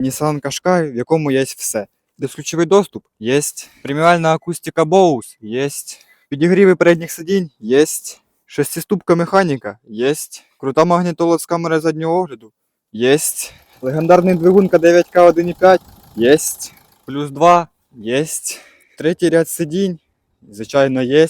Nissan Qashqai, в якому є все. Безключовий доступ є, преміальна акустика Bose є, підігріви передніх сидінь є, шестиступка механіка є, крута магнітола з камери заднього огляду є, легендарний двигун К9К 1.5 є, плюс 2 є, третій ряд сидінь, звичайно, є.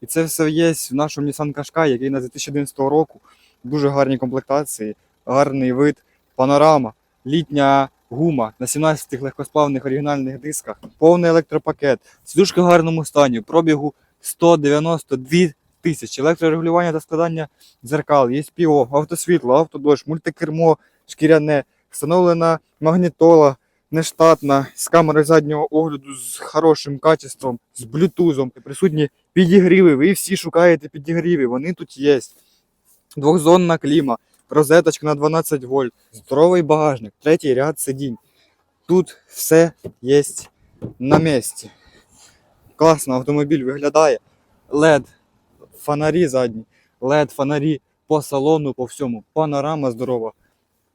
І це все є в нашому Nissan Qashqai, який на 2011 року. Дуже гарні комплектації, гарний вид, панорама, літня гума на 17 легкосплавних оригінальних дисках, повний електропакет, сидушка в гарному стані, пробігу 192 тисячі, електрорегулювання та складання дзеркал, ЄСПО, автосвітло, автодощ, мультикермо, шкіряне, встановлена магнітола, нештатна, з камерою заднього огляду, з хорошим качеством, з блютузом, присутні підігріви. Ви всі шукаєте підігріви, вони тут є. Двохзонна кліма, розеточка на 12 вольт, здоровий багажник, третій ряд сидінь. Тут все є на місці. Класно автомобіль виглядає. LED, фонарі задні, LED, фонарі по салону, по всьому. Панорама здорова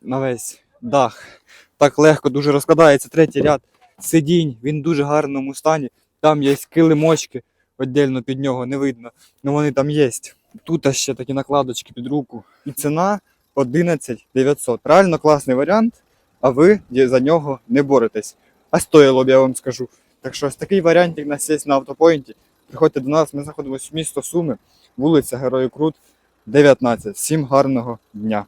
на весь дах. Так легко дуже розкладається третій ряд сидінь. Він в дуже гарному стані. Там є килимочки, віддільно під нього не видно. але вони там є. Тут ще такі накладочки під руку. І ціна 11 900. Реально класний варіант, а ви за нього не боретесь. А стоїло б, я вам скажу. Так що ось такий варіантик у нас є на автопоінті. Приходьте до нас, ми знаходимося в місто Суми, вулиця Герою Крут, 19. Всім гарного дня!